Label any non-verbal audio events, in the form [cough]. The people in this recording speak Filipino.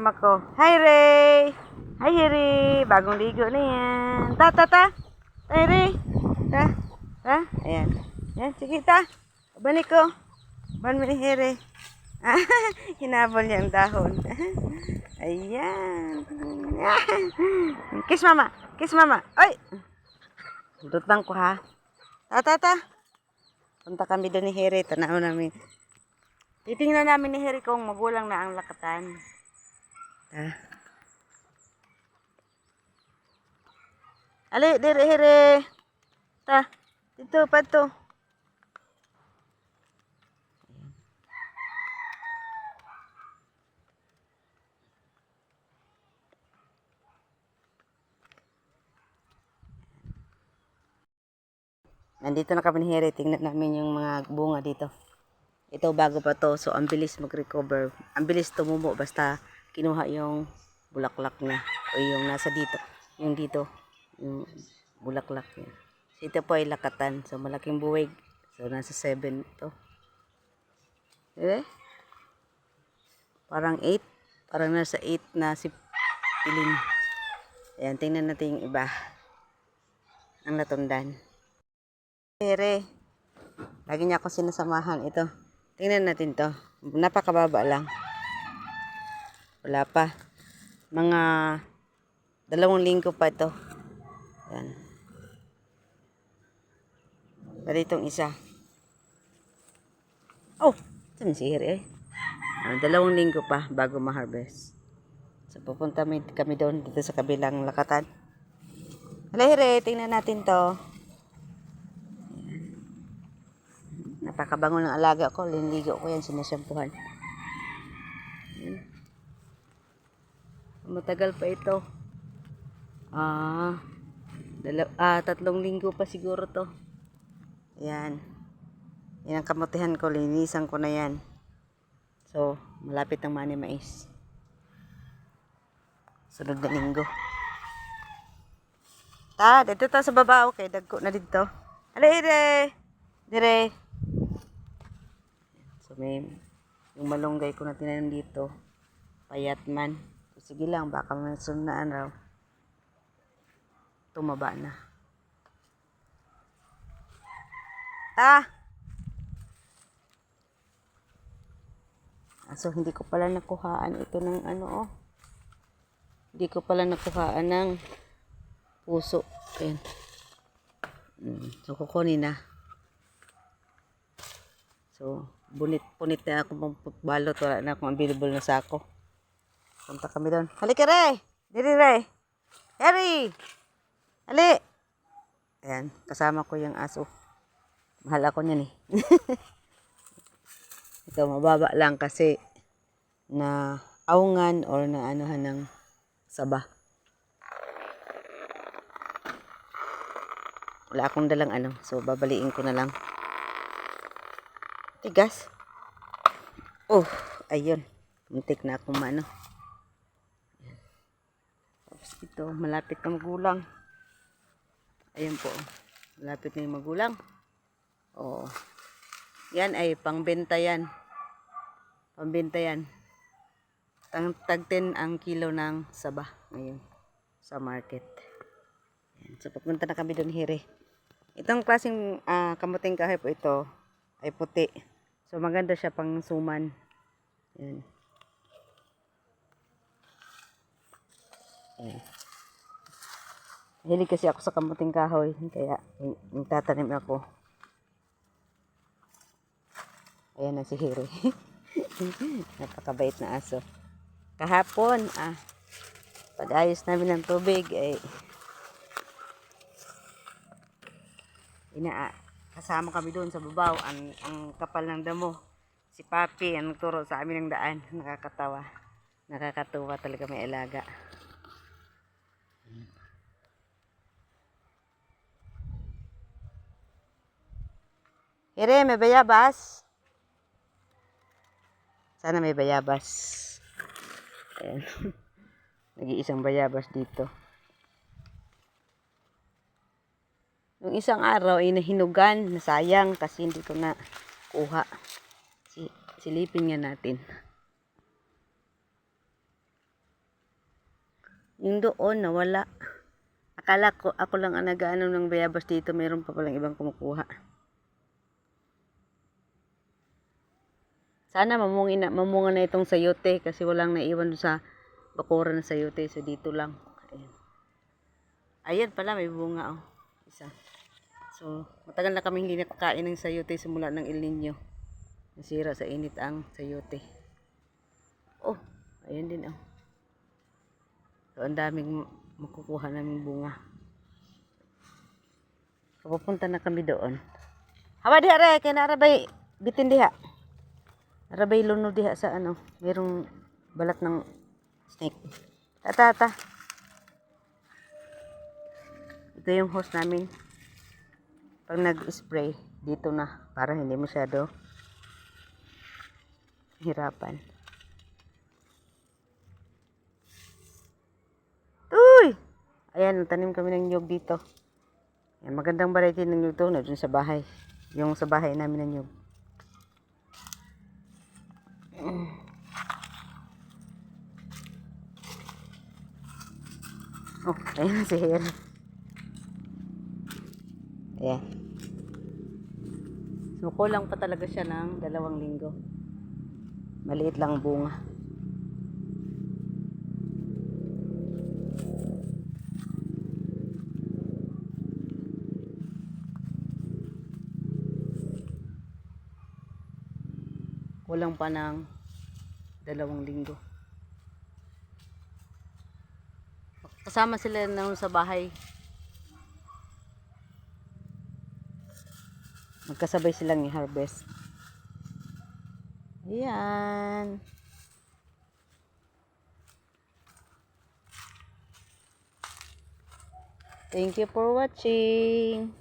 Mako. Hi, Ray! Hi, Ray! Bagong ligo na yan. Ta, ta, ta! Hi, Ray! Ta, ta? Ayan. Ayan, sige, ta. Balik ko. Ban mo ni. Ah, [laughs] hinabol niya ang dahon. [laughs] Ayan. Kiss mama. Kiss mama. Ay! Dutang ko ha. Ta, ta, ta. Punta kami doon ni Harry. Tanaw namin. Titingnan namin ni Harry kung magulang na ang lakatan. Ta. Ali, dire, Harry. Ta. Dito, pa to. Nandito na kami ni Harry. Tingnan namin yung mga bunga dito. Ito bago pa to. So, ang bilis mag-recover. Ang bilis tumubo. Basta kinuha yung bulaklak niya. O yung nasa dito. Yung dito. Yung bulaklak niya. So, ito po ay lakatan. So, malaking buwig. So, nasa 7 to. Eh? Parang 8. Parang nasa 8 na si Piling. Ayan, tingnan natin yung iba. Ang natundan. Ere. Lagi niya ako sinasamahan. Ito. Tingnan natin to. Napakababa lang. Wala pa. Mga dalawang linggo pa ito. Yan. Pero itong isa. Oh! Saan si Ere eh? Ah, dalawang linggo pa bago ma-harvest. So pupunta mi- kami doon dito sa kabilang lakatan. Hala Ere, tingnan natin to. Napakabango ng alaga ko. Linligo ko yan. Sinasampuhan. Yan. Matagal pa ito. Ah, dalaw ah, tatlong linggo pa siguro to. Yan. Yan ang kamutihan ko. Linisan ko na yan. So, malapit ang mani mais. Sunod na linggo. Ta, dito ta sa baba. Okay, dagko na dito. Ala, ire. Dire. So, may yung malunggay ko na tinanim dito. Payat man. Sige lang, baka may sunaan raw. Tumaba na. Ah, So, hindi ko pala nakuhaan ito ng ano, oh. Hindi ko pala nakuhaan ng puso. Ayan. Mm, So, kukunin na. So, bunit, punit na ako mong balot. Wala na akong available na sako. Punta kami doon. Halika, Ray! Diri, Ray! Harry! Hali! Ayan, kasama ko yung aso. Mahal ako niyan eh. [laughs] Ito, mababa lang kasi na aungan or na anuhan ng saba. Wala akong dalang ano, so babaliin ko na lang. Tigas. Oh, ayun. Muntik na akong maano. Ayan. Tapos ito, malapit na magulang. Ayan po. Malapit na yung magulang. Oo. Yan ay pangbenta yan. Pambenta yan. Tag, tag 10 ang kilo ng saba ngayon sa market. Ayan. So, papunta na kami doon, Hire. Itong klaseng ah, kamuting kahoy po ito ay puti. So, maganda siya pang suman. Ayan. Ayan. Hilig kasi ako sa kamuting kahoy. Kaya, tatanim ako. Ayan na si Hiro. [laughs] Napakabait na aso. Kahapon, ah, pag-ayos namin ng tubig, ay ina kasama kami doon sa babaw ang, ang kapal ng damo si Papi ang nagturo sa amin ng daan nakakatawa nakakatuwa talaga may alaga Ere, may bayabas. Sana may bayabas. Ayan. [laughs] Nag-iisang bayabas dito. Nung isang araw ay nahinugan, nasayang kasi hindi ko na kuha. Si, silipin nga natin. Yung doon, nawala. Akala ko, ako lang ang nag-ano ng bayabas dito. Mayroon pa palang ibang kumukuha. Sana mamungi na, mamunga na itong sayote kasi walang naiwan sa bakuran ng sayote. So, dito lang. Ayan. Ayan pala, may bunga oh. Isa. So, matagal na kami hindi nakakain ng sayote simula ng El Nino. Nasira sa init ang sayote. Oh, ayan din oh. So, ang daming makukuha namin bunga. Pupunta na kami doon. Hawa diha re, kaya narabay, bitin diha. Narabay luno diha sa ano, mayroong balat ng snake. Tata, tata. Ito yung hose namin. Pag nag-spray, dito na, para hindi masyado hirapan. Uy! Ayan, tanim kami ng nyug dito. Ayan, magandang variety ng nyug to na dun sa bahay. Yung sa bahay namin ng nyug. Oh, ayan [laughs] si Hel. Ayan. So, kulang pa talaga siya ng dalawang linggo. Maliit lang ang bunga. Kulang pa ng dalawang linggo. Kasama sila nung sa bahay. Magkasabay silang i-harvest. Ayan. Thank you for watching.